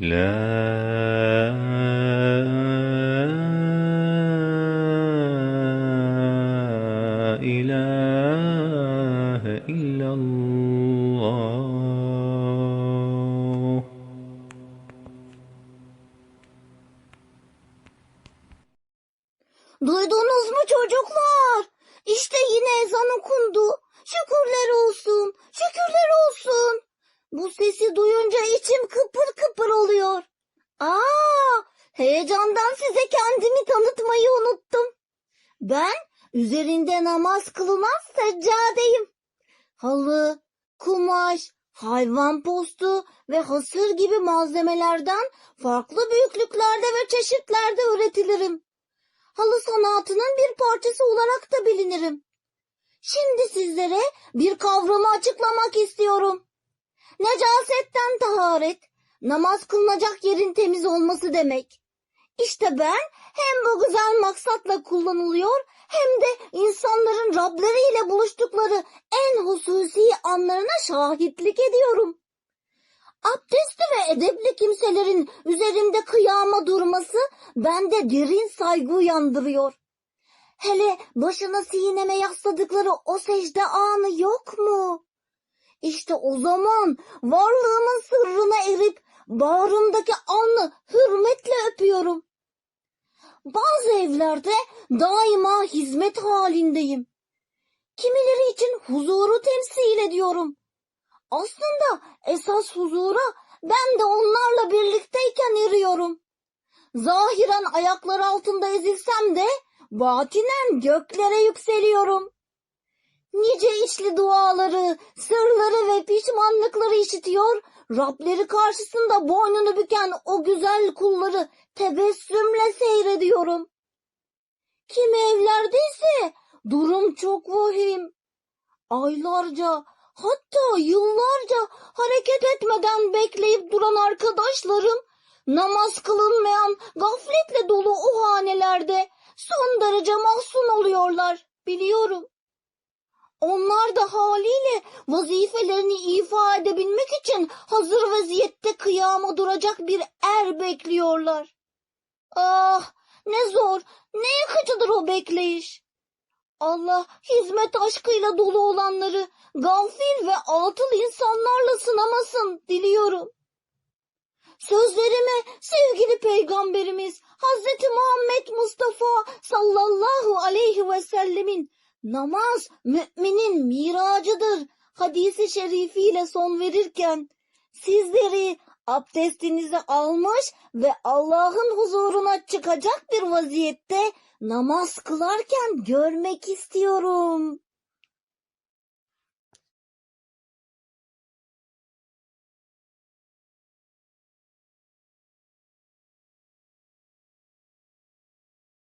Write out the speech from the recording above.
La ilahe illallah. Duydunuz mu çocuklar? İşte yine ezan okundu. Şükürler olsun, şükürler olsun. Bu sesi duyunca içim kıpır kıpır oluyor. Aa, heyecandan size kendimi tanıtmayı unuttum. Ben üzerinde namaz kılınan seccadeyim. Halı, kumaş, hayvan postu ve hasır gibi malzemelerden farklı büyüklüklerde ve çeşitlerde üretilirim halı sanatının bir parçası olarak da bilinirim. Şimdi sizlere bir kavramı açıklamak istiyorum. Necasetten taharet, namaz kılınacak yerin temiz olması demek. İşte ben hem bu güzel maksatla kullanılıyor hem de insanların Rableri ile buluştukları en hususi anlarına şahitlik ediyorum. Abdestli ve edepli kimselerin üzerimde kıyama durması bende derin saygı uyandırıyor. Hele başını sineme yasladıkları o secde anı yok mu? İşte o zaman varlığımın sırrına erip bağrımdaki anı hürmetle öpüyorum. Bazı evlerde daima hizmet halindeyim. Kimileri için huzuru temsil ediyorum. Aslında esas huzura ben de onlarla birlikteyken eriyorum. Zahiren ayaklar altında ezilsem de batinen göklere yükseliyorum. Nice içli duaları, sırları ve pişmanlıkları işitiyor, Rableri karşısında boynunu büken o güzel kulları tebessümle seyrediyorum. Kimi evlerde ise durum çok vahim. Aylarca hatta yıllarca hareket etmeden bekleyip duran arkadaşlarım namaz kılınmayan gafletle dolu o hanelerde son derece mahzun oluyorlar biliyorum. Onlar da haliyle vazifelerini ifa edebilmek için hazır vaziyette kıyama duracak bir er bekliyorlar. Ah ne zor, Ne yıkıcıdır o bekleyiş. Allah hizmet aşkıyla dolu olanları gafil ve atıl insanlarla sınamasın diliyorum. Sözlerime sevgili peygamberimiz namaz müminin miracıdır hadisi şerifiyle son verirken sizleri abdestinizi almış ve Allah'ın huzuruna çıkacak bir vaziyette namaz kılarken görmek istiyorum.